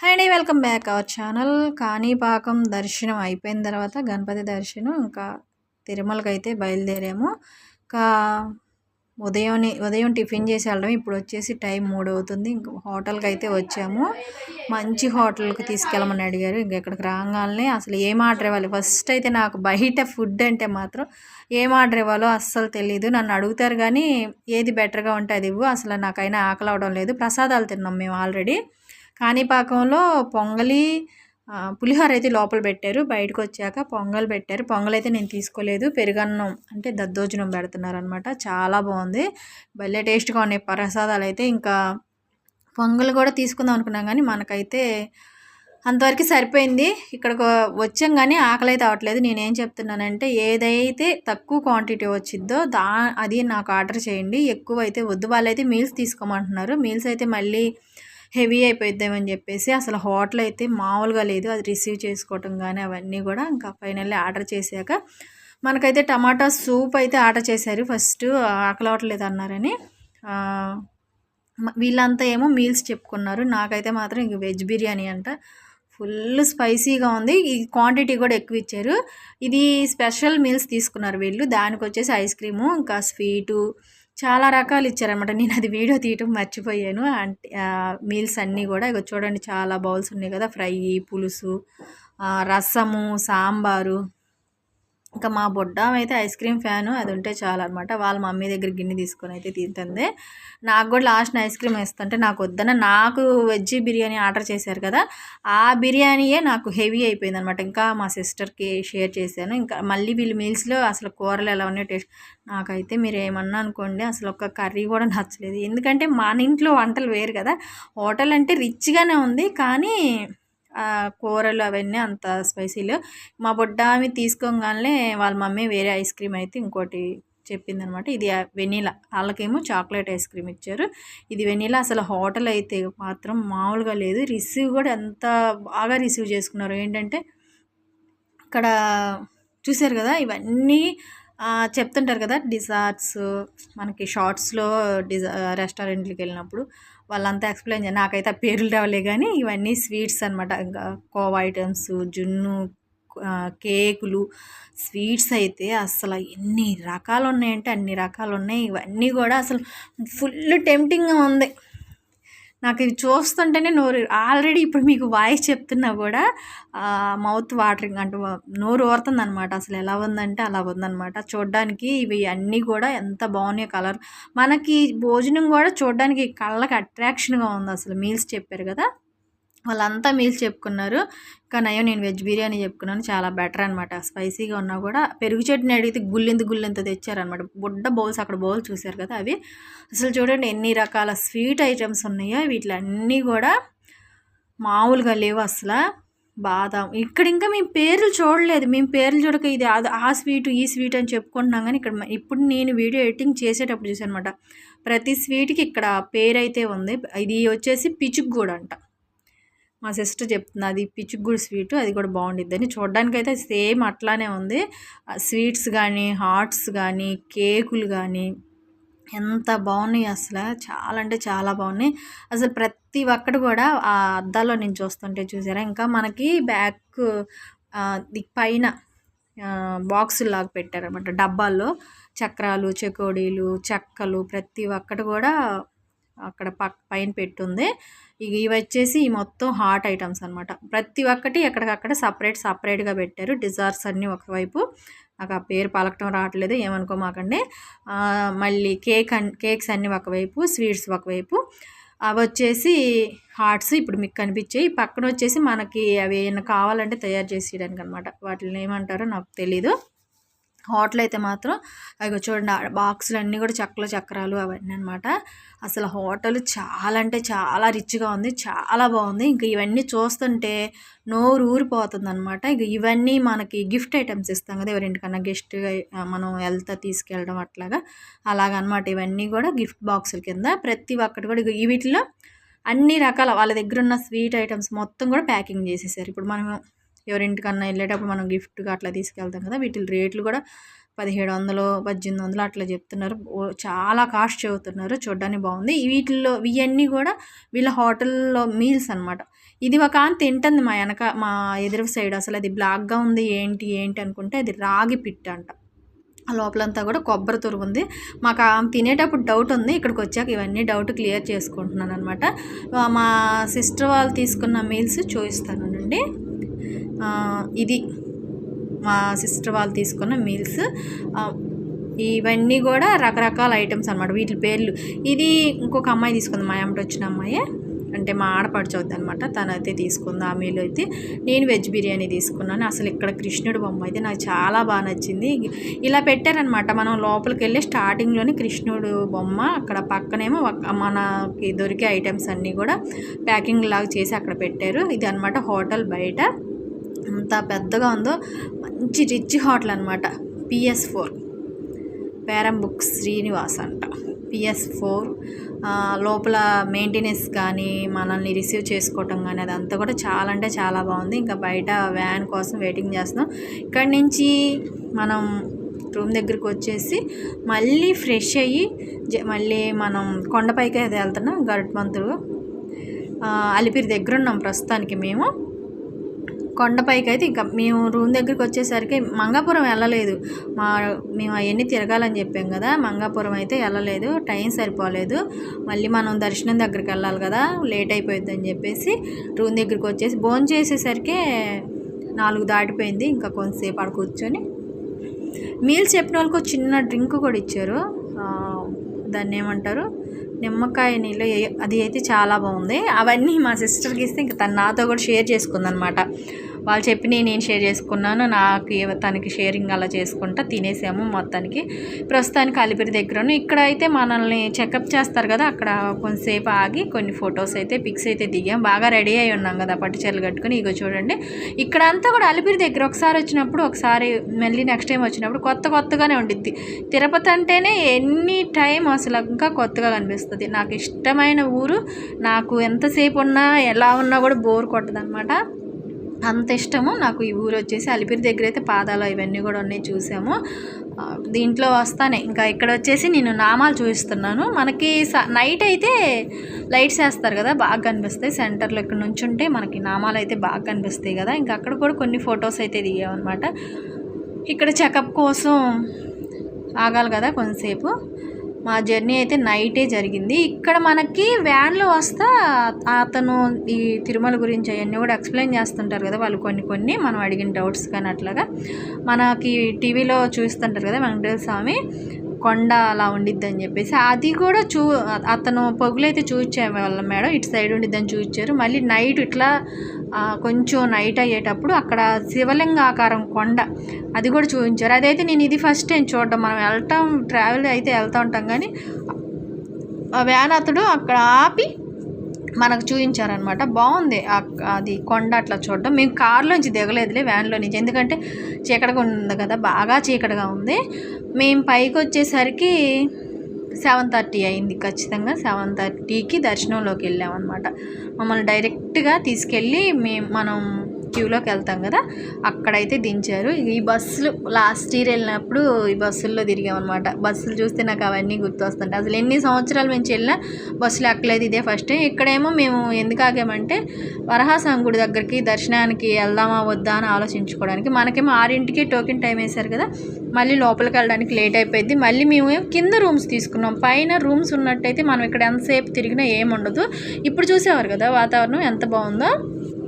Hi అండి welcome back our channel. Kanipakam దర్శనం అయిపోయిన తర్వాత గణపతి దర్శనం ఇంకా తిరుమలకి అయితే బయలుదేరాము. ఇంకా ఉదయం ఉదయం టిఫిన్ చేసి వెళ్ళడం ఇప్పుడు వచ్చేసి టైం మూడు అవుతుంది ఇంకా హోటల్కి అయితే వచ్చాము. మంచి హోటల్కి తీసుకెళ్ళమని అడిగారు. ఇంక ఇక్కడికి రాగానే అసలు ఏం ఆర్డర్ ఇవ్వాలి? ఫస్ట్ అయితే నాకు బయట ఫుడ్ అంటే మాత్రం ఏం ఆర్డర్ ఇవ్వాలో అస్సలు తెలియదు నన్ను అడుగుతారు కానీ ఏది బెటర్గా ఉంటే అది ఇవ్వు. అసలు నాకైనా ఆకలి అవడం లేదు. ప్రసాదాలు తిన్నాం మేము ఆల్రెడీ. కాణిపాకంలో పొంగలి పులిహోర అయితే లోపల పెట్టారు. బయటకు వచ్చాక పొంగల్ పెట్టారు. పొంగల్ అయితే నేను తీసుకోలేదు. పెరుగన్నం అంటే దద్దోజనం పెడుతున్నారు అనమాట చాలా బాగుంది. భలే టేస్ట్గా ఉన్నాయి ప్రసాదాలు అయితే. ఇంకా పొంగల్ కూడా తీసుకుందాం అనుకున్నాం కానీ మనకైతే అంతవరకు సరిపోయింది. ఇక్కడికి వచ్చాం కానీ ఆకలి అయితే అవ్వట్లేదు నేనేం చెప్తున్నానంటే ఏదైతే తక్కువ క్వాంటిటీ వచ్చిద్దో దా అది నాకు ఆర్డర్ చేయండి. ఎక్కువ అయితే వద్దు. వాళ్ళైతే మీల్స్ తీసుకోమంటున్నారు. మీల్స్ అయితే మళ్ళీ హెవీ అయిపోయిద్దామని చెప్పేసి అసలు హోటల్ అయితే మామూలుగా లేదు. అది రిసీవ్ చేసుకోవటం కానీ అవన్నీ కూడా ఇంకా ఫైనల్లీ ఆర్డర్ చేశాక మనకైతే టమాటా సూప్ అయితే ఆర్డర్ చేశారు. ఫస్ట్ ఆకలవట్లేదు అన్నారని వీళ్ళంతా ఏమో మీల్స్ చెప్పుకున్నారు. నాకైతే మాత్రం ఇంక వెజ్ బిర్యానీ అంట. ఫుల్ స్పైసీగా ఉంది. ఈ క్వాంటిటీ కూడా ఎక్కువ ఇచ్చారు. ఇది స్పెషల్ మీల్స్ తీసుకున్నారు వీళ్ళు. దానికి వచ్చేసి ఐస్ క్రీము ఇంకా స్వీటు చాలా రకాలు ఇచ్చారనమాట నేను అది వీడియో తీయటం మర్చిపోయాను. అంటే మీల్స్ అన్నీ కూడా ఇక చూడండి చాలా బౌల్స్ ఉన్నాయి కదా ఫ్రై పులుసు రసము సాంబారు. ఇంకా మా బొడ్డ అయితే ఐస్ క్రీమ్ ఫ్యాను అది ఉంటే చాలా అనమాట వాళ్ళ మమ్మీ దగ్గర గిన్నె తీసుకొని అయితే తింటుంది. నాకు కూడా లాస్ట్ ఐస్ క్రీమ్ వేస్తుంటే నాకు వద్దన నాకు వెజ్ బిర్యానీ ఆర్డర్ చేశారు కదా ఆ బిర్యానీయే నాకు హెవీ అయిపోయింది అనమాట ఇంకా మా సిస్టర్కి షేర్ చేశాను. ఇంకా మళ్ళీ వీళ్ళు మీల్స్లో అసలు కూరలు ఎలా ఉన్నాయి టేస్ట్ నాకైతే మీరు ఏమన్నా అనుకోండి అసలు ఒక కర్రీ కూడా నచ్చలేదు. ఎందుకంటే మన ఇంట్లో వంటలు వేరు కదా హోటల్ అంటే రిచ్గానే ఉంది కానీ కూరలు అవన్నీ అంత స్పైసీలు. మా బొడ్డ ఆమె తీసుకోగానే వాళ్ళ మమ్మీ వేరే ఐస్ క్రీమ్ అయితే ఇంకోటి చెప్పిందనమాట. ఇది వెనీలా. వాళ్ళకేమో చాక్లెట్ ఐస్ క్రీమ్ ఇచ్చారు. ఇది వెనీలా అసలు హోటల్ అయితే మాత్రం మామూలుగా లేదు. రిసీవ్ కూడా ఎంత బాగా రిసీవ్ చేసుకున్నారు. ఏంటంటే ఇక్కడ చూసారు కదా ఇవన్నీ చెప్తుంటారు కదా డిజార్ట్స్ మనకి షార్ట్స్లో డిజా రెస్టారెంట్కి వెళ్ళినప్పుడు. వాళ్ళంతా ఎక్స్ప్లెయిన్ చేయ నాకైతే ఆ పేర్లు రావలే కానీ ఇవన్నీ స్వీట్స్ అనమాట ఇంకా కోవా ఐటమ్స్ జున్ను కేకులు స్వీట్స్ అయితే అసలు ఎన్ని రకాలు ఉన్నాయంటే అన్ని రకాలు ఉన్నాయి ఇవన్నీ కూడా అసలు ఫుల్ టెంప్టింగ్గా ఉంది. నాకు ఇది చూస్తుంటేనే నోరు ఆల్రెడీ ఇప్పుడు మీకు వాయిస్ చెప్తున్నా కూడా మౌత్ వాటరింగ్ అంటే నోరు ఓరుతుంది అనమాట అసలు ఎలా ఉందంటే అలా ఉందనమాట చూడడానికి ఇవి అన్నీ కూడా ఎంత బాగున్నాయి కలర్. మనకి భోజనం కూడా చూడడానికి కళ్ళకి అట్రాక్షన్గా ఉంది అసలు. మీల్స్ చెప్పారు కదా? వాళ్ళంతా మీల్స్ చెప్పుకున్నారు. కానీ అయ్యో నేను వెజ్ బిర్యానీ చెప్పుకున్నాను. చాలా బెటర్ అనమాట స్పైసీగా ఉన్నా కూడా పెరుగు చట్నీ అడిగితే గుళ్ళెంత గుల్లింత తెచ్చారనమాట బుడ్డ బౌల్స్ అక్కడ బౌల్ చూశారు కదా అవి. అసలు చూడండి ఎన్ని రకాల స్వీట్ ఐటమ్స్ ఉన్నాయో. వీటిలన్నీ కూడా మామూలుగా లేవు అసలు. బాదం. ఇక్కడ ఇంకా మేము పేర్లు చూడలేదు. మేము పేర్లు చూడక ఇది ఆ స్వీట్ ఈ స్వీట్ అని చెప్పుకుంటున్నాం కానీ ఇక్కడ ఇప్పుడు నేను వీడియో ఎడిటింగ్ చేసేటప్పుడు చూసాను అనమాట ప్రతి స్వీట్కి ఇక్కడ పేరు అయితే ఉంది. ఇది వచ్చేసి పిచుక్ కూడా అంట. మా సిస్టర్ చెప్తుంది అది పిచ్చుగుడు స్వీట్ అది కూడా బాగుండిద్దని చూడ్డానికైతే సేమ్ అట్లానే ఉంది. స్వీట్స్ కానీ హాట్స్ కానీ కేకులు కానీ ఎంత బాగున్నాయి అసలు. చాలా అంటే చాలా బాగున్నాయి. అసలు ప్రతి ఒక్కటి కూడా ఆ అద్దాల్లో నేను చూస్తుంటే చూసారా? ఇంకా మనకి బ్యాక్ పైన బాక్సులు లాగా పెట్టారనమాట డబ్బాల్లో చక్రాలు చెకోడీలు చెక్కలు ప్రతి ఒక్కటి కూడా అక్కడ పక్ పైన పెట్టుంది. ఇక ఇవి వచ్చేసి ఈ మొత్తం హాట్ ఐటమ్స్ అనమాట ప్రతి ఒక్కటి ఎక్కడికక్కడ సపరేట్ సపరేట్గా పెట్టారు. డిజార్ట్స్ అన్నీ ఒకవైపు. నాకు ఆ పేరు పలకటం రావట్లేదు ఏమనుకోమాకండి. మళ్ళీ కేక్ అన్ కేక్స్ అన్నీ ఒకవైపు స్వీట్స్ ఒకవైపు. అవి వచ్చేసి హార్ట్స్ ఇప్పుడు మీకు కనిపించాయి. పక్కన వచ్చేసి మనకి అవి ఏమైనా కావాలంటే తయారు చేసేయడానికి అనమాట వాటిని ఏమంటారో నాకు తెలీదు. హోటల్ అయితే మాత్రం అవి చూడండి బాక్సులు అన్నీ కూడా చక్కల చక్రాలు అవన్నీ అనమాట అసలు హోటల్ చాలా అంటే చాలా రిచ్గా ఉంది చాలా బాగుంది. ఇంకా ఇవన్నీ చూస్తుంటే నోరు ఊరిపోతుంది అనమాట ఇక ఇవన్నీ మనకి గిఫ్ట్ ఐటమ్స్ ఇస్తాం కదా ఎవరింటికన్నా గెస్ట్ మనం వెళ్తా తీసుకెళ్ళడం అట్లాగా. అలాగనమాట ఇవన్నీ కూడా గిఫ్ట్ బాక్సుల కింద ప్రతి ఒక్కటి కూడా. ఇక వీటిలో అన్ని రకాల వాళ్ళ దగ్గర ఉన్న స్వీట్ ఐటమ్స్ మొత్తం కూడా ప్యాకింగ్ చేసేసారు. ఇప్పుడు మనం ఎవరింటికన్నా వెళ్ళేటప్పుడు మనం గిఫ్ట్గా అట్లా తీసుకెళ్తాం కదా! వీటి రేట్లు కూడా పదిహేడు వందలు పద్దెనిమిది వందలు అట్లా చెప్తున్నారు. చాలా కాస్ట్ చెబుతున్నారు. చూడడానికి బాగుంది. వీటిల్లో ఇవన్నీ కూడా వీళ్ళ హోటల్లో మీల్స్ అనమాట ఇది ఒక ఆమె తింటుంది మా వెనక మా ఎదురు సైడ్. అసలు అది బ్లాక్గా ఉంది ఏంటి ఏంటి అనుకుంటే అది రాగి పిట్ట అంట. ఆ లోపలంతా కూడా కొబ్బరి తురుము ఉంది. మాకు ఆమె తినేటప్పుడు డౌట్ ఉంది. ఇక్కడికి వచ్చాక ఇవన్నీ డౌట్ క్లియర్ చేసుకుంటున్నాను అనమాట మా సిస్టర్ వాళ్ళు తీసుకున్న మీల్స్ చూపిస్తానండి. ఇది మా సిస్టర్ వాళ్ళు తీసుకున్న మీల్స్. ఇవన్నీ కూడా రకరకాల ఐటమ్స్ అనమాట వీటి పేర్లు. ఇది ఇంకొక అమ్మాయి తీసుకుంది. మా అమ్మటి వచ్చిన అమ్మాయి. అంటే మా ఆడపడుచు అవుద్ది అనమాట తనైతే తీసుకుంది. ఆ మీలో అయితే నేను వెజ్ బిర్యానీ తీసుకున్నాను. అసలు ఇక్కడ కృష్ణుడు బొమ్మ అయితే నాకు చాలా బాగా నచ్చింది. ఇలా పెట్టారనమాట మనం లోపలికి వెళ్ళి స్టార్టింగ్లోనే కృష్ణుడు బొమ్మ అక్కడ పక్కనేమో మనకి దొరికే ఐటమ్స్ అన్నీ కూడా ప్యాకింగ్ లాగా చేసి అక్కడ పెట్టారు. ఇది అనమాట హోటల్ బయట. ఎంత పెద్దగా ఉందో మంచి రిచ్ హోటల్ అనమాట పిఎస్ ఫోర్. పేరం బుక్స్ శ్రీనివాస్ అంట. PS four. లోపల మెయింటెనెన్స్ కానీ మనల్ని రిసీవ్ చేసుకోవటం కానీ అదంతా కూడా చాలా అంటే చాలా బాగుంది. ఇంకా బయట వ్యాన్ కోసం వెయిటింగ్ చేస్తున్నాం. ఇక్కడి నుంచి మనం రూమ్ దగ్గరికి వచ్చేసి మళ్ళీ ఫ్రెష్ అయ్యి మళ్ళీ మనం కొండపైకి అది వెళ్తున్నాం. గరుడ్మంతుడు అలిపిరి దగ్గర ఉన్నాం ప్రస్తుతానికి మేము. కొండపైకి అయితే ఇంకా మేము రూమ్ దగ్గరికి వచ్చేసరికి మంగాపురం వెళ్ళలేదు. మా మేము అవన్నీ తిరగాలని చెప్పాం కదా మంగాపురం అయితే వెళ్ళలేదు టైం సరిపోలేదు. మళ్ళీ మనం దర్శనం దగ్గరికి వెళ్ళాలి కదా లేట్ అయిపోయింది అని చెప్పేసి రూమ్ దగ్గరికి వచ్చేసి భోజనం చేసేసరికి నాలుగు దాటిపోయింది. ఇంకా కొంతసేపు ఆడ కూర్చొని మీల్స్ చెప్పిన వాళ్ళకి ఒక చిన్న డ్రింక్ కూడా ఇచ్చారు. దాన్ని ఏమంటారు? నిమ్మకాయ నీళ్ళు అది అయితే చాలా బాగుంది. అవన్నీ మా సిస్టర్కి ఇస్తే ఇంకా తను నాతో కూడా షేర్ చేసుకుందనమాట. వాళ్ళు చెప్పి నేను షేర్ చేసుకున్నాను. నాకు తనకి షేరింగ్ అలా చేసుకుంటా తినేసాము మొత్తానికి. ప్రస్తుతానికి అలిపిరి దగ్గరను. ఇక్కడ అయితే మనల్ని చెకప్ చేస్తారు కదా అక్కడ కొంతసేపు ఆగి కొన్ని ఫొటోస్ అయితే పిక్స్ అయితే దిగాం. బాగా రెడీ అయి ఉన్నాం కదా పట్టు చీరలు కట్టుకుని. ఇగో చూడండి. ఇక్కడ అంతా కూడా అలిపిరి దగ్గర ఒకసారి వచ్చినప్పుడు ఒకసారి మళ్ళీ నెక్స్ట్ టైం వచ్చినప్పుడు కొత్త కొత్తగానే ఉండిద్ది. తిరుపతి అంటేనే ఎనీ టైం అసలు ఇంకా కొత్తగా కనిపిస్తుంది. నాకు ఇష్టమైన ఊరు నాకు ఎంతసేపు ఉన్నా ఎలా ఉన్నా కూడా బోర్ కొట్టదనమాట అంత ఇష్టము. నాకు ఈ ఊరు వచ్చేసి అలిపిరి దగ్గర అయితే పాదాలు ఇవన్నీ కూడా ఉన్నాయి చూసాము. దీంట్లో వస్తానే. ఇంకా ఇక్కడ వచ్చేసి నేను నామాలు చూపిస్తున్నాను. మనకి స- నైట్ అయితే లైట్స్ వేస్తారు కదా బాగా కనిపిస్తాయి. సెంటర్లో ఇక్కడ నుంచి ఉంటే మనకి నామాలు అయితే బాగా కనిపిస్తాయి కదా. ఇంకా అక్కడ కూడా కొన్ని ఫొటోస్ అయితే దిగామన్నమాట. ఇక్కడ చెకప్ కోసం ఆగాలి కదా కొంతసేపు. మా జర్నీ అయితే నైటే జరిగింది. ఇక్కడ మనకి వ్యాన్లో వస్తా అతను ఈ తిరుమల గురించి అవన్నీ కూడా ఎక్స్ప్లెయిన్ చేస్తుంటారు కదా వాళ్ళు కొన్ని కొన్ని. మనం అడిగిన డౌట్స్ కానీ అట్లాగా. మనకి టీవీలో చూస్తుంటారు కదా వెంకటేశ్వర స్వామి. కొండ అలా ఉండిద్ది అని చెప్పేసి అది కూడా చూ అతను పొగులైతే చూపించే వాళ్ళ మేడం. ఇటు సైడ్ ఉండిద్దని చూపించారు. మళ్ళీ నైట్ ఇట్లా కొంచెం నైట్ అయ్యేటప్పుడు అక్కడ శివలింగ ఆకారం కొండ అది కూడా చూపించారు. అదైతే నేను ఇది ఫస్ట్ టైం చూడడం. మనం వెళ్తాం ట్రావెల్ అయితే వెళ్తూ ఉంటాం కానీ ఆ వ్యాన్ అతడు అక్కడ ఆపి మనకు చూపించారనమాట బాగుంది. అది కొండ అట్లా చూడడం. మేము కారులోంచి దిగలేదులే వ్యాన్లో నుంచి ఎందుకంటే చీకటిగా ఉంది కదా బాగా చీకటిగా ఉంది. మేము పైకి వచ్చేసరికి సెవెన్ థర్టీ అయింది ఖచ్చితంగా. సెవెన్ థర్టీకి దర్శనంలోకి వెళ్ళామన్నమాట మమ్మల్ని డైరెక్ట్గా తీసుకెళ్ళి మేము మనం క్యూలోకి వెళ్తాం కదా అక్కడైతే దించారు. ఈ బస్సులు లాస్ట్ ఇయర్ వెళ్ళినప్పుడు ఈ బస్సుల్లో తిరిగామన్నమాట. బస్సులు చూస్తే నాకు అవన్నీ గుర్తొస్తుంటాయి. అసలు ఎన్ని సంవత్సరాలు నుంచి వెళ్ళినా బస్సులు ఎక్కలేదు ఇదే ఫస్ట్ టైం ఇక్కడేమో మేము ఎందుకు ఆగామంటే వరహాసం గుడి దగ్గరికి దర్శనానికి వెళ్దామా వద్దా అని ఆలోచించుకోవడానికి. మనకేమో ఆరింటికి టోకెన్ టైం వేశారు కదా మళ్ళీ లోపలికి వెళ్ళడానికి లేట్ అయిపోయింది. మళ్ళీ మేము కింద రూమ్స్ తీసుకున్నాం. పైన రూమ్స్ ఉన్నట్టయితే మనం ఇక్కడ ఎంతసేపు తిరిగినా ఏముండదు ఇప్పుడు చూసేవారు కదా వాతావరణం ఎంత బాగుందో.